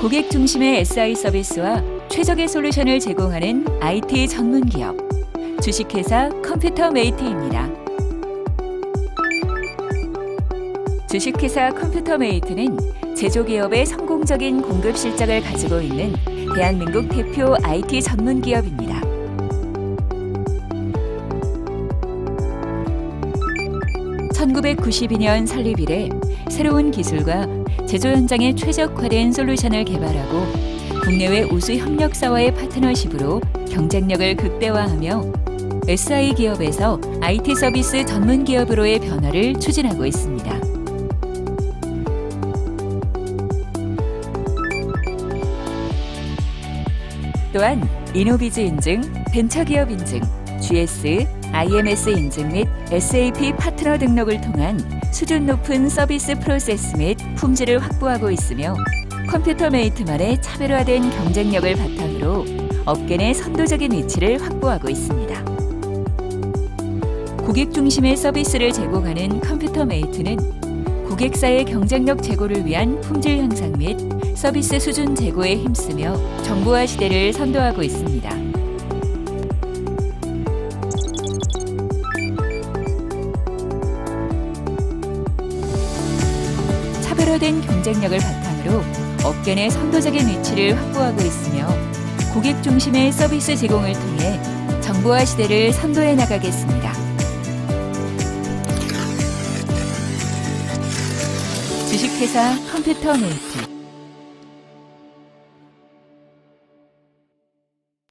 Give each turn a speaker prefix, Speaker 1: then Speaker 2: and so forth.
Speaker 1: 고객 중심의 SI 서비스와 최적의 솔루션을 제공하는 IT 전문 기업 주식회사 컴퓨터 메이트입니다. 주식회사 컴퓨터 메이트는 제조기업의 성공적인 공급 실적을 가지고 있는 대한민국 대표 IT 전문 기업입니다. (1992년) 설립 이래 새로운 기술과 제조 현장에 최적화된 솔루션을 개발하고 국내외 우수 협력사와의 파트너십으로 경쟁력을 극대화하며 SI 기업에서 IT 서비스 전문 기업으로의 변화를 추진하고 있습니다. 또한 이노비즈 인증, 벤처기업 인증, GS, IMS 인증 및 SAP 파트너 등록을 통한 수준 높은 서비스 프로세스 및 품질을 확보하고 있으며 컴퓨터 메이트만의 차별화된 경쟁력을 바탕으로 업계 내 선도적인 위치를 확보하고 있습니다. 고객 중심의 서비스를 제공하는 컴퓨터 메이트는 고객사의 경쟁력 제고를 위한 품질 향상 및 서비스 수준 제고에 힘쓰며 정보화 시대를 선도하고 있습니다. 차별화된 경쟁력을 바탕으로 업계 내 선도적인 위치를 확보하고 있으며 고객 중심의 서비스 제공을 통해 정보화 시대를 선도해 나가겠습니다. 주식회사 컴퓨터 메이트